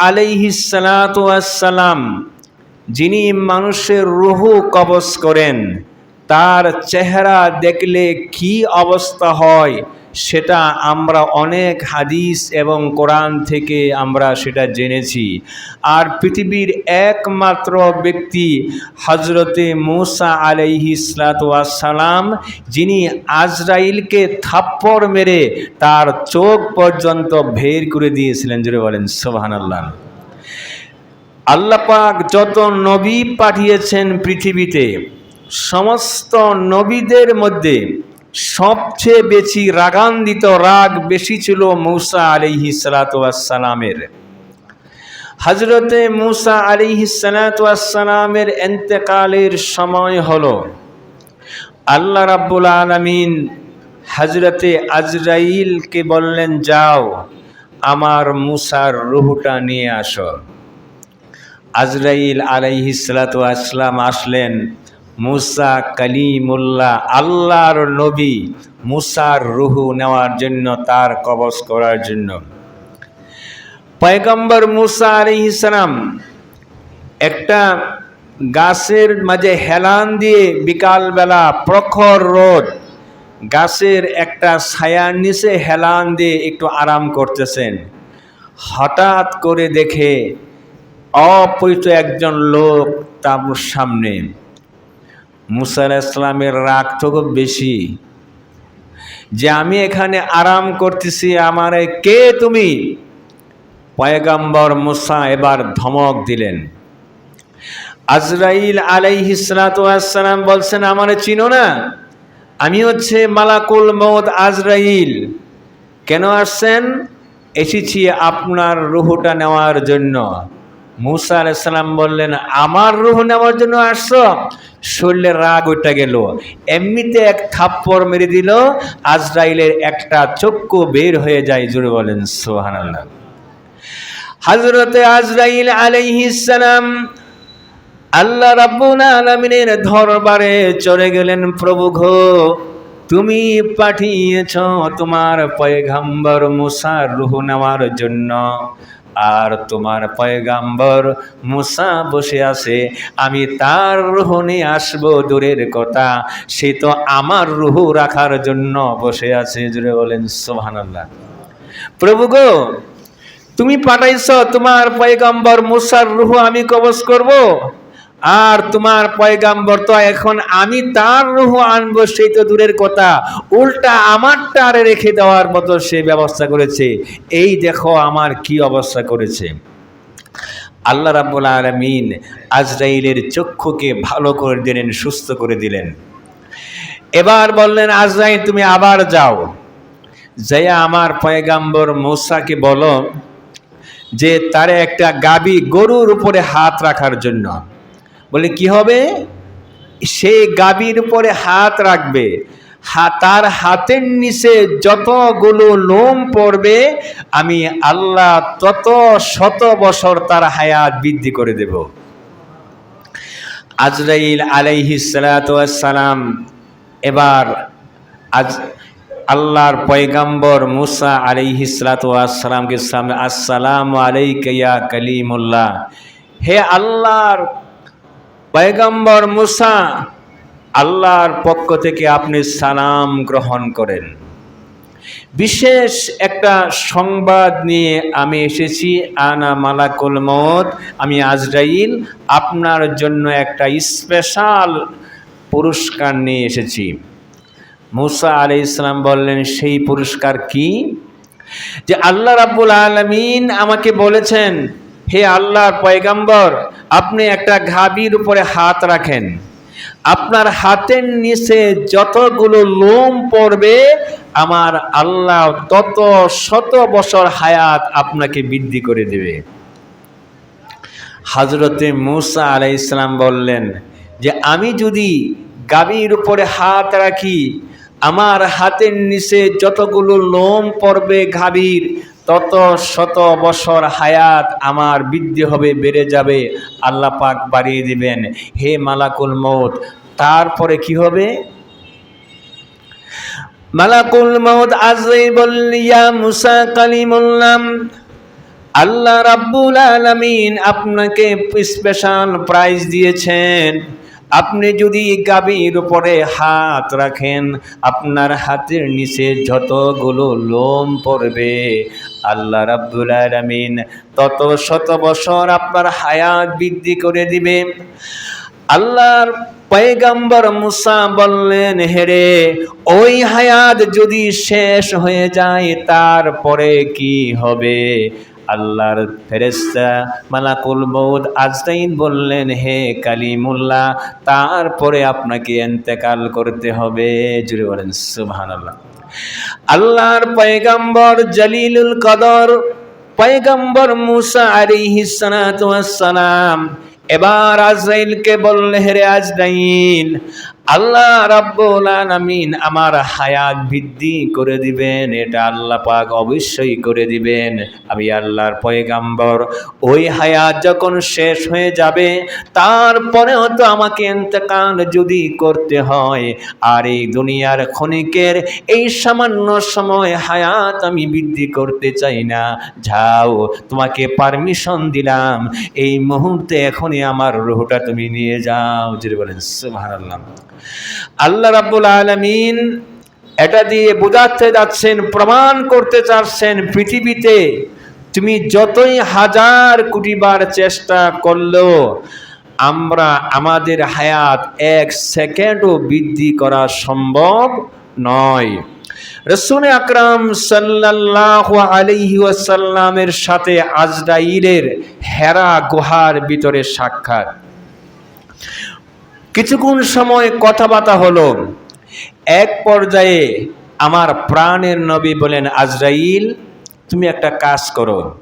আলাইহিসালাম যিনি মানুষের রুহু কবজ করেন তার চেহারা দেখলে কি অবস্থা হয়? সেটা আমরা অনেক হাদিস এবং কোরআন থেকে আমরা সেটা জেনেছি। আর পৃথিবীর একমাত্র ব্যক্তি হজরতে মুসা আলাইহি সালাম যিনি আজরাইলকে থাপ্পড় মেরে তার চোখ পর্যন্ত ভের করে দিয়েছিলেন। জুড়ে বলেন সোহান আল্লাহ আল্লাপাক যত নবী পাঠিয়েছেন পৃথিবীতে, সমস্ত নবীদের মধ্যে সবচেয়ে বেশি রাগান্বিত রাগ বেশি ছিল মৌসা আলিহি সালাতামের হজরতে মুসা আলিহি সালাতামের এন্তেকালের সময় হল, আল্লাহ রাব্বুল আলমিন হজরতে আজরাইলকে বললেন, যাও, আমার মুসার রুহুটা নিয়ে আসো। আজরাইল আলাইহি সালাতাম আসলেন মুসা কালিমুল্লাহ, আল্লাহর নবী মুসার রুহু নেওয়ার জন্য, তার কবজ করার জন্য। পয়গম্বর মুসা ইসলাম একটা গাছের মাঝে হেলান দিয়ে বিকালবেলা প্রখর রোদ, গাছের একটা ছায়ার নিচে হেলান দিয়ে একটু আরাম করতেছেন। হঠাৎ করে দেখে অপরিচিত একজন লোক তার সামনে মুসা ইসলামের রাগ তো খুব বেশি। যে আমি এখানে আরাম করতেছি, আমার কে তুমি? পয়গাম্বর মুসা এবার ধমক দিলেন। আজরাইল আলাইহিসালাম বলছেন, আমার চিনো না? আমি হচ্ছে মালাকুল মৌদ আজরাইল। কেন আসছেন? এসেছি আপনার রুহুটা নেওয়ার জন্য। মুসা আলাইসাল্লাম বললেন, আমার রুহ নেওয়ার জন্য আসছো? শরীরের রাগ ওইটা গেল। এমনিতে এক থাপ্পড় মেরে দিল, আজরাইলের একটা চক্ষু বের হয়ে যায় জুড়ে বলেন সোহান আল্লাহ হজরতে আজরাইল আলাইহিসালাম আল্লাহ রাব্বুল আলমিনের ধরবারে চলে গেলেন, প্রভু ঘো তুমি পাঠিয়েছ তোমার পয়গাম্বর মুসার রুহ নেওয়ার জন্য। আর তোমার পয়গাম্বর মুসা বসে আছে, আমি তার রুহ নিয়ে আসব দূরের কথা। সে তো আমার রুহ রাখার জন্য বসে আছে জুড়ে বলেন সোহানাল্লাহ প্রভু গো, তুমি পাঠাইছ তোমার পয়গাম্বর মুসার রুহ আমি কবস করব? আর তোমার পয়গাম্বর তো এখন আমি তার রুহ আনব সেই তো দূরের কথা। উল্টা আমারটা আরে রেখে দেওয়ার মতো সে ব্যবস্থা করেছে। এই দেখো আমার কি অবস্থা করেছে। আল্লাহ রাবুল আলমিন আজরাইলের চক্ষুকে ভালো করে দিলেন, সুস্থ করে দিলেন। এবার বললেন, আজরাইল, তুমি আবার যাও। যাইয়া আমার পয়গাম্বর মৌসাকে বলো যে, তারে একটা গাবি গরুর উপরে হাত রাখার জন্য। বলে, কি হবে? সে গাবির উপরে হাত রাখবে। তার হাতের নিচে যতগুলো লোম পড়বে, আমি আল্লাহ তত শত বছর তার হায়াত বৃদ্ধি করে দেব। আজরাইল আলাইহি সালাম এবার আজ আল্লাহর পয়গাম্বর মুসা আলাইহি সালাতামকে সামনে, আসসালাম আলাইকিয়া কালিমুল্লাহ। হে আল্লাহর পয়গম্বর মুসা আল্লাহর পক্ষ থেকে আপনি সালাম গ্রহণ করেন। বিশেষ একটা সংবাদ নিয়ে আমি এসেছি, আনা মালাকুল মত আমি আজরাইল, আপনার জন্য একটা স্পেশাল পুরস্কার নিয়ে এসেছি। মুসা আলি ইসলাম বললেন, সেই পুরস্কার কি? যে আল্লাহ রাব্বুল আলমিন আমাকে বলেছেন, হে আল্লাহর পয়গাম্বর আপনি একটা ঘাবির উপরে হাত রাখেন। আপনার হাতের নিচে যতগুলো লোম পড়বে, আমার আল্লাহ তত শত বছর হায়াত আপনাকে বৃদ্ধি করে দেবে। হজরতে মুসা আলাই ইসলাম বললেন যে, আমি যদি গাভীর উপরে হাত রাখি, আমার হাতের নিচে যতগুলো লোম পড়বে গাভীর তত শত বছর হায়াত আমার বৃদ্ধি হবে, বেড়ে যাবে, আল্লাহ পাক বাড়িয়ে দিবেন। হে মালাকুল মৌত তারপরে কি হবে? মালাকুল মৌত আজই বললিয়া মুসা কালিমুল্লাম আল্লাহ রাব্বুল আলামিন আপনাকে স্পেশাল প্রাইজ দিয়েছেন। আপনি যদি গাভীর উপরে হাত রাখেন, আপনার হাতের নিচে যতগুলো লোম পড়বে, আল্লাহ রাব্বুল আলামিন তত শত বছর আপনার হায়াত বৃদ্ধি করে দিবে। আল্লাহর পয়গাম্বর মুসা বললেন হেরে ওই হায়াত যদি শেষ হয়ে যায়, তারপরে কি হবে? আল্লাহর ফেরেস্তা মালাকুল মৌদ আজরাইন বললেন, হে কালিমুল্লাহ, তারপরে আপনাকে এন্তেকাল করতে হবে। জুড়ে বলেন সুবহান আল্লাহ আল্লাহর পয়গাম্বর জলিলুল কদর, পয়গম্বর মুসা আলাইহিস সালাতু ওয়াস সালাম, এবার আজরাইলকে বললে হেরে আজরাইল আল্লাহ রাব্বুল আলামিন আমার হায়াত বৃদ্ধি করে দিবেন, এটা আল্লাহ পাক অবশ্যই করে দিবেন। আমি আল্লাহর পয়গাম্বর, ওই হায়াত যখন শেষ হয়ে যাবে তারপরে হয়তো আমাকে ইন্তেকাল যদি করতে হয়, আর এই দুনিয়ার ক্ষণিকের এই সামান্য সময় হায়াত আমি বৃদ্ধি করতে চাই না। যাও, তোমাকে পারমিশন দিলাম, এই মুহূর্তে এখনই আমার রুহটা তুমি নিয়ে যাও। যদি বলেন, সুবহানাল্লাহ। আল্লাহ রাব্বুল আলামিন এটা দিয়ে বোঝাতে যাচ্ছেন, প্রমাণ করতে চাচ্ছেন পৃথিবীতে তুমি যতই হাজার কোটিবার চেষ্টা করলেও আমরা আমাদের হায়াত এক সেকেন্ডও বৃদ্ধি করা সম্ভব নয়। রসুল আকরাম সাল্লাল্লাহু আলাইহি ওয়াসাল্লামের সাথে আজরাইলের হেরা গুহার ভিতরে সাক্ষাৎ। কিছুক্ষণ সময় কথাবার্তা হলো। এক পর্যায়ে আমার প্রাণের নবী বলেন, আজরাইল, তুমি একটা কাজ করো।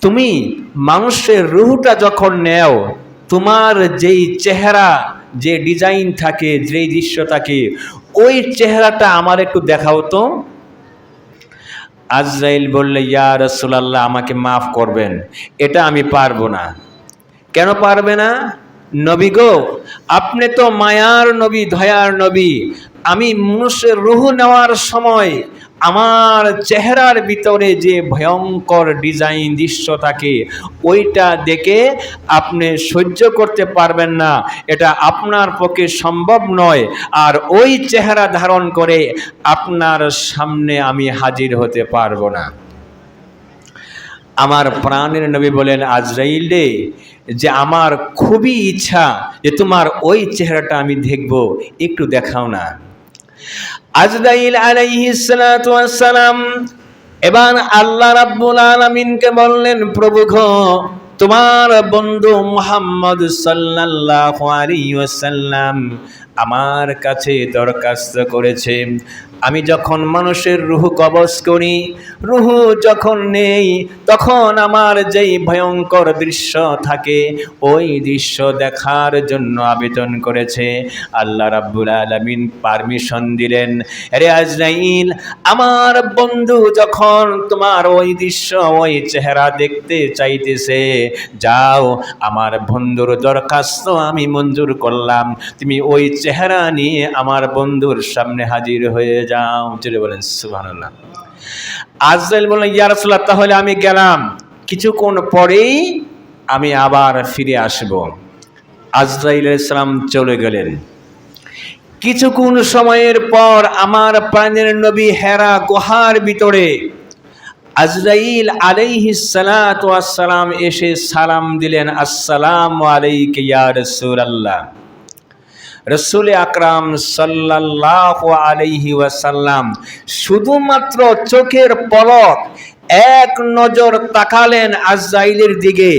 তুমি মানুষের রুহটা যখন নেও, তোমার যেই চেহারা, যে ডিজাইন থাকে, যেই দৃশ্য থাকে, ওই চেহারাটা আমার একটু দেখাও তো। আজরাইল বললে, ইয়া রসুলাল্লাহ, আমাকে মাফ করবেন। এটা আমি পারব না। কেন পারবে না? নবী গো, আপনি তো মায়ার নবী, দয়ার নবী। আমি মানুষের রুহ নেওয়ার সময় আমার চেহারার ভিতরে যে ভয়ঙ্কর ডিজাইন দৃশ্য থাকে, ওইটা দেখে আপনি সহ্য করতে পারবেন না। এটা আপনার পক্ষে সম্ভব নয়। আর ওই চেহারা ধারণ করে আপনার সামনে আমি হাজির হতে পারব না। আমার প্রাণের নবী বলেন, আজরাইল যে আমার খুবই ইচ্ছা যে তোমার ওই চেহারাটা আমি দেখব, একটু দেখাও না। আজরাইল আলাইহিস সালাতু ওয়াস সালাম এবার আল্লাহ রাব্বুল আলামিনকে বললেন, প্রভু গো, তোমার বন্ধু মুহাম্মদ আলাইহি ওয়াসাল্লাম আমার কাছে দরখাস্ত করেছে। আমি যখন মানুষের রুহু কবজ করি, রুহু যখন নেই, তখন আমার যেই ভয়ঙ্কর দৃশ্য থাকে, ওই দৃশ্য দেখার জন্য আবেদন করেছে আল্লাহ রাব্বুল আলামিন। পারমিশন দিলেন রে আজরাইল, আমার বন্ধু যখন তোমার ওই দৃশ্য, ওই চেহারা দেখতে চাইতেছে, যাও, আমার বন্ধুর দরখাস্ত আমি মঞ্জুর করলাম। তুমি ওই চেহারা নিয়ে আমার বন্ধুর সামনে হাজির হয়ে যাও চলে বলেন, সুবহানাল্লাহ। আজরাইল বললেন, ইয়া তাহলে আমি গেলাম। কিছুক্ষণ পরেই আমি আবার ফিরে আসব। আজরাইল ইসলাম চলে গেলেন। কিছুক্ষণ সময়ের পর আমার প্রাণের নবী হেরা গুহার ভিতরে আজরাইল আলাইহি সালাম এসে সালাম দিলেন, আসসালামু আলাইকা ইয়া রাসূলুল্লাহ। রসুল আকরাম সাল্লাহ আলাইহি ওয়াসাল্লাম শুধুমাত্র চোখের পলক এক নজর তাকালেন আজরাইলের দিকে।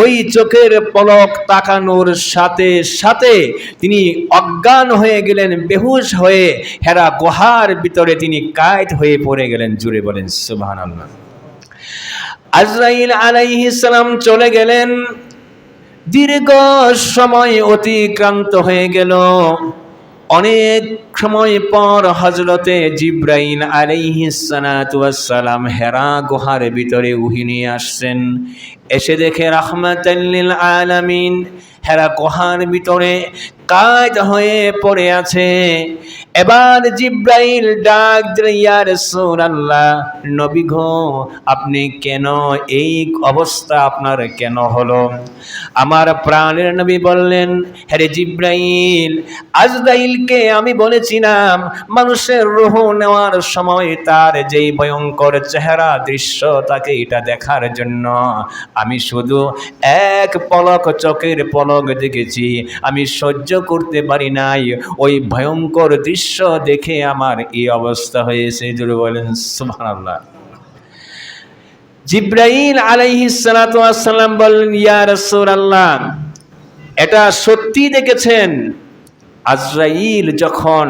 ওই চোখের পলক তাকানোর সাথে সাথে তিনি অজ্ঞান হয়ে গেলেন, বেহুশ হয়ে হেরা গুহার ভিতরে তিনি কায়দ হয়ে পড়ে গেলেন, জুড়ে বলেন সুবাহ আজরাইল আলাইহিস সালাম চলে গেলেন। দীর্ঘ সময় অতিক্রান্ত হয়ে গেল। অনেক সময় পর হজরতে জিব্রাইল আলাইহিসালাম হেরা গুহার ভিতরে উহি নিয়ে আসছেন। এসে দেখে রাহমাতাল্লিল আলামিন, হেরা গুহার ভিতরে কাজ হয়ে পড়ে আছে। এবার জিব্রাইল ডাক দিলেন, ইয়া রাসূলুল্লাহ নবী গো আপনি কেন এই অবস্থা আপনার কেন হলো? আমার প্রাণের নবী বললেন হ্যারে জিব্রাইল আজরাইলকে আমি বলেছিলাম মানুষের রুহ নেওয়ার সময় তার যেই ভয়ঙ্কর চেহারা দৃশ্য তাকে এটা দেখার জন্য। আমি শুধু এক পলক চোখের পলক দেখেছি আমি সহ্য করতে পারি নাই। ওই ভয়ঙ্কর দৃশ্য দেখে আমার এই অবস্থা হয়েছে। জুড়ে বলেন, সুবহানাল্লাহ। জিব্রাইল আলাইহিস সালাতু ওয়াসসালাম বললেন, ইয়া রাসূলুল্লাহ, এটা সত্যি দেখেছেন? আজরাইল যখন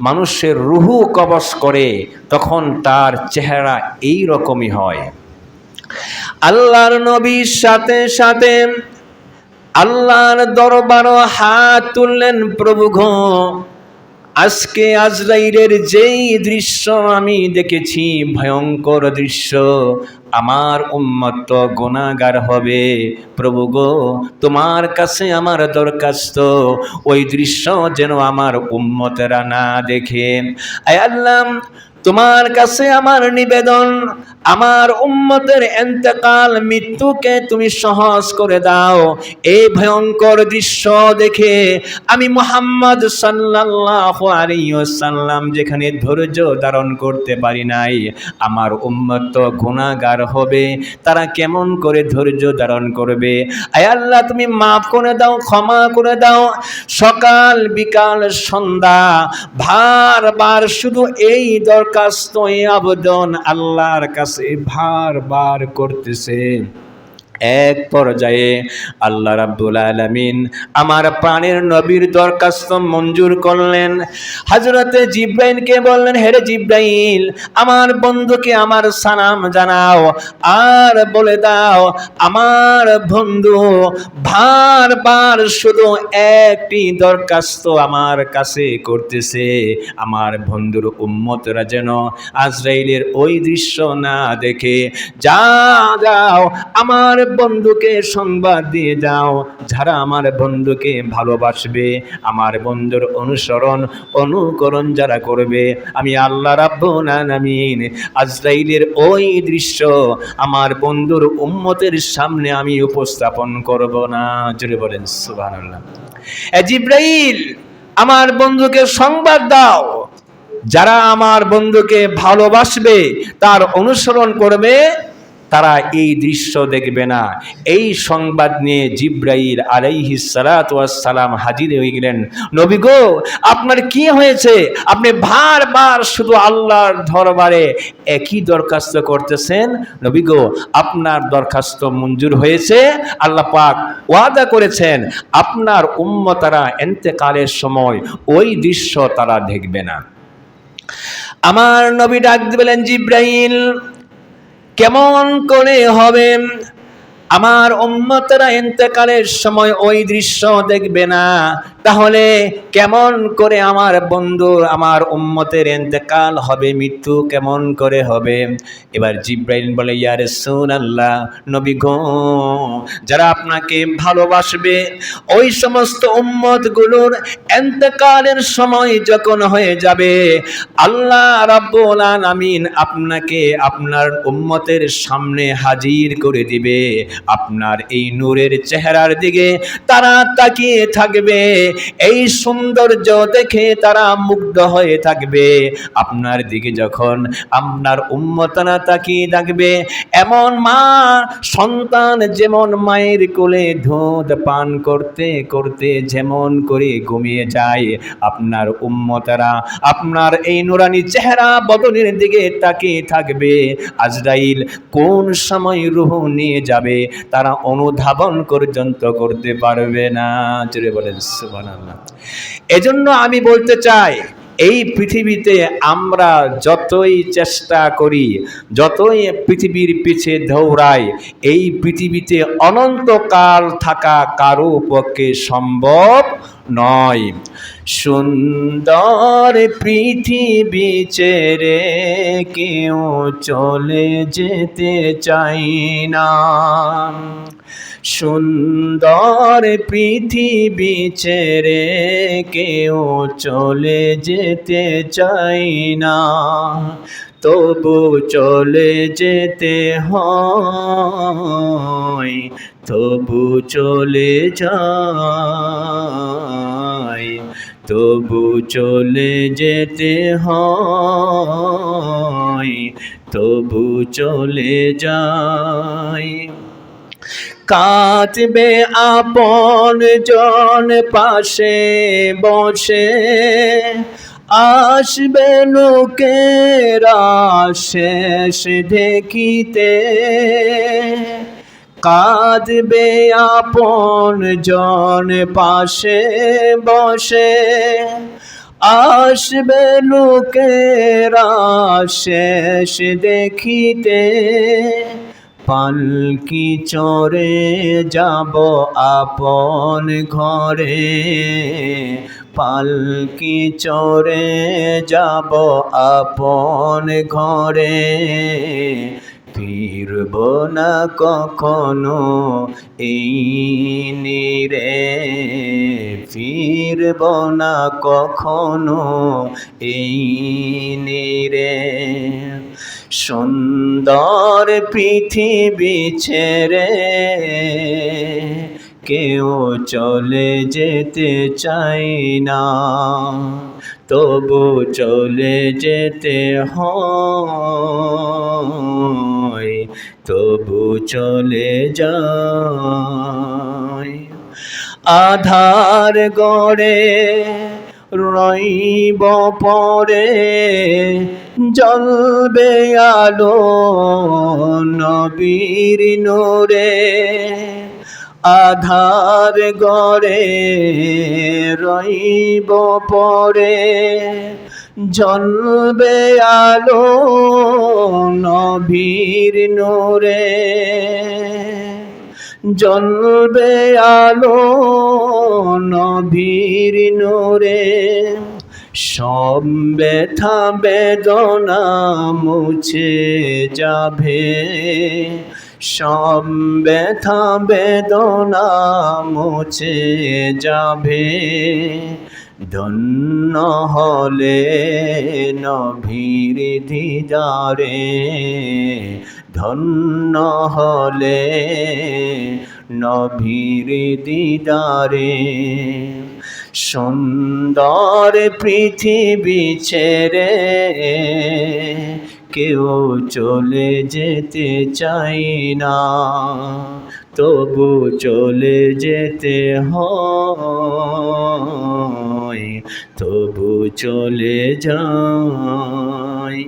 মানুষের রুহু কবজ করে, তখন তার চেহারা এই রকমই হয়। আল্লাহর নবীর সাথে সাথে আল্লাহর দরবারও হাত তুললেন প্রভু গো আজকে আজরাইরের যেই দৃশ্য আমি দেখেছি, ভয়ঙ্কর দৃশ্য, আমার উম্মত গোনাগার হবে। প্রভু গো, তোমার কাছে আমার দরখাস্ত, ওই দৃশ্য যেন আমার উম্মতেরা না দেখেন। আয় আল্লাহ, তোমার কাছে আমার নিবেদন আমার উম্মতের এন্তেকাল মৃত্যুকে তুমি সহজ করে দাও। এই ভয়ঙ্কর দৃশ্য দেখে আমি মোহাম্মদ সাল্লাল্লাহু আলাইহি ওয়াসাল্লাম যেখানে ধৈর্য ধারণ করতে পারি নাই, আমার উম্মত তো গুণাগার হবে, তারা কেমন করে ধৈর্য ধারণ করবে? আল্লাহ, তুমি মাফ করে দাও, ক্ষমা করে দাও। সকাল, বিকাল, সন্ধ্যা ভার বার শুধু এই দরখাস্ত আবেদন আল্লাহর কাছে। ভারবার করতেছে। এক পর্যায়ে আল্লাহ রাব্বুল আলামিন আমার প্রাণের নবীর দরখাস্ত মঞ্জুর করলেন। হযরতে জিব্রাইলকে বললেন হেরে জিব্রাইল, আমার বন্ধুকে আমার সালাম জানাও আর বলে দাও, আমার বন্ধু বারবার শুধু একটি দরখাস্ত আমার কাছে করতেছে। আমার বন্ধুর উম্মতরা যেন আজরাইলের ওই দৃশ্য না দেখে, যা, যাও, আমার বন্ধুকে সংবাদ দিয়ে যাও। যারা আমার বন্ধুকে ভালোবাসবে, আমার বন্ধুর অনুসরণ, অনুকরণ যারা করবে, আমি আল্লাহ রাব্বুল আজরাইলের ওই দৃশ্য আমার বন্ধুর উম্মতের সামনে আমি উপস্থাপন করব না। জুড়ে বলেন, সুবহানাল্লাহ। জিব্রাইল, আমার বন্ধুকে সংবাদ দাও। যারা আমার বন্ধুকে ভালোবাসবে, তার অনুসরণ করবে তারা এই দৃশ্য দেখবে না। এই সংবাদ নিয়ে জিব্রাইল আলাইহি সালাম হাজির হয়ে গেলেন। নবী গো, আপনার কি হয়েছে? আপনি বারবার শুধু আল্লাহর দরবারে একই দরখাস্ত করতেছেন। নবী গো, আপনার দরখাস্ত মঞ্জুর হয়েছে। আল্লাহ পাক ওয়াদা করেছেন, আপনার উম্মতারা এন্তেকালের সময় ওই দৃশ্য তারা দেখবে না। আমার নবী ডাক দিবেন জিব্রাইল কেমন করে হবে? আমার উম্মতরা এন্তেকালের সময় ওই দৃশ্য দেখবে না। তাহলে কেমন করে আমার বন্ধু আমার উম্মতের এন্তেকাল হবে, মৃত্যু কেমন করে হবে? এবার জিব্রাইল বলে ইয়ারে সুন আল্লাহ নবী গো, যারা আপনাকে ভালোবাসবে, ওই সমস্ত উম্মতগুলোর এন্তেকালের সময় যখন হয়ে যাবে, আল্লাহ রাব্বুল আলামিন আপনাকে আপনার উম্মতের সামনে হাজির করে দিবে। আপনার এই নূরের চেহারার দিকে তারা তাকিয়ে থাকবে। এই সৌন্দর্য দেখে তারা মুগ্ধ হয়ে থাকবে। আপনার দিকে যখন আপনার উম্মতনা তাকিয়ে থাকবে, এমন মা সন্তান যেমন মায়ের কোলে দুধ পান করতে করতে যেমন করে ঘুমিয়ে যায়, আপনার উম্মতারা আপনার এই নুরানি চেহারা বদনের দিকে তাকিয়ে থাকবে। আজরাইল কোন সময় রুহ নিয়ে যাবে, তারা অনুধাবন পর্যন্ত করতে পারবে না। জুড়ে বলেন এজন্য আমি বলতে চাই, এই পৃথিবীতে আমরা যতই চেষ্টা করি, যতই পৃথিবীর পিছে দৌড়াই, এই পৃথিবীতে অনন্তকাল থাকা কারও পক্ষে সম্ভব নয়। সুন্দর পৃথিবী ছেড়ে কেউ চলে যেতে চাই না। সুন্দর পৃথিবী ছেড়ে কেউ চলে যেতে চাই না। তবু চলে যেতে হয়, তবু চলে যায়, তবু চলে যেতে হয়, তবু চলে যায়। কাঁদবে আপন জন পাশে বসে। আসবে লোকেরা শেষ দেখিতে। কাঁদবে আপন জন পাশে বসে। আসবে লোকেরা শেষ দেখিতে। পালকি চড়ে যাব আপন ঘরে। পালকি চড়ে যাব আপন ঘরে। ফিরব না কখনো এই নিরে। ফিরব না কখনো এই নিরে। সুন্দর পৃথিবী ছেড়ে কেউ চলে যেতে চাই না। তবু চলে যেতে হয়, তবু চলে যায়। আধার গড়ে রইব পরে জলবে আলো নবীর নোরে। আধার গড়ে রইব পরে। জলবে আলো নবীর নোরে। জলবে আলো নবীর নোরে। সব ব্যথা বেদনা মুছে যাবে। সব ব্যথা বেদনা মুছে যাবে। ধন্য হলে নভীর দিদারে। ধন্য হলে নভীর দিদারে। সুন্দর পৃথিবী ছেড়ে কেউ চলে যেতে চাই না। তবু চলে যেতে হয়, তবু চলে যায়।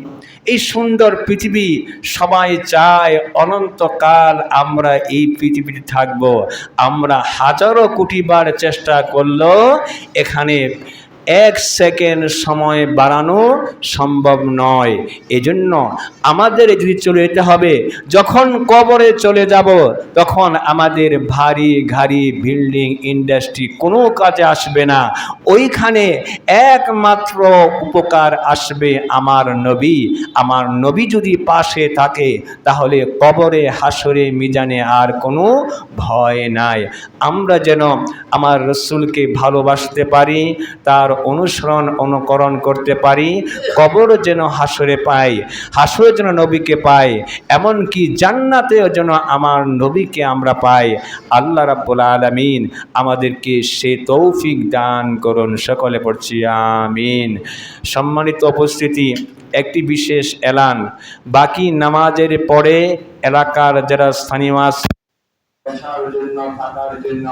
এই সুন্দর পৃথিবী সবাই চায় অনন্তকাল আমরা এই পৃথিবীতে থাকব। আমরা হাজারো কোটিবার চেষ্টা করলেও এখানে এক সেকেন্ড সময় বাড়ানো সম্ভব নয়। এজন্য আমাদের যদি চলে যেতে হবে, যখন কবরে চলে যাব, তখন আমাদের ভারী ঘাড়ি বিল্ডিং ইন্ডাস্ট্রি কোনো কাজে আসবে না। ওইখানে একমাত্র উপকার আসবে আমার নবী। আমার নবী যদি পাশে থাকে, তাহলে কবরে হাসরে মিজানে আর কোনো ভয় নাই। আমরা যেন আমার রসুলকে ভালোবাসতে পারি, তার অনুসরণ অনুকরণ করতে পারি, কবর যেন হাসরে পাই হাসরে যেন নবীকে পাই এমনকি জান্নাতেও যেন আমার নবীকে আমরা পাই। আল্লাহ রাব্বুল আলমিন আমাদেরকে সে তৌফিক দান করুন। সকলে পড়ছি, আমিন। সম্মানিত উপস্থিতি, একটি বিশেষ এলান। বাকি নামাজের পরে এলাকার যারা স্থানীয় জন্য, থাকার জন্য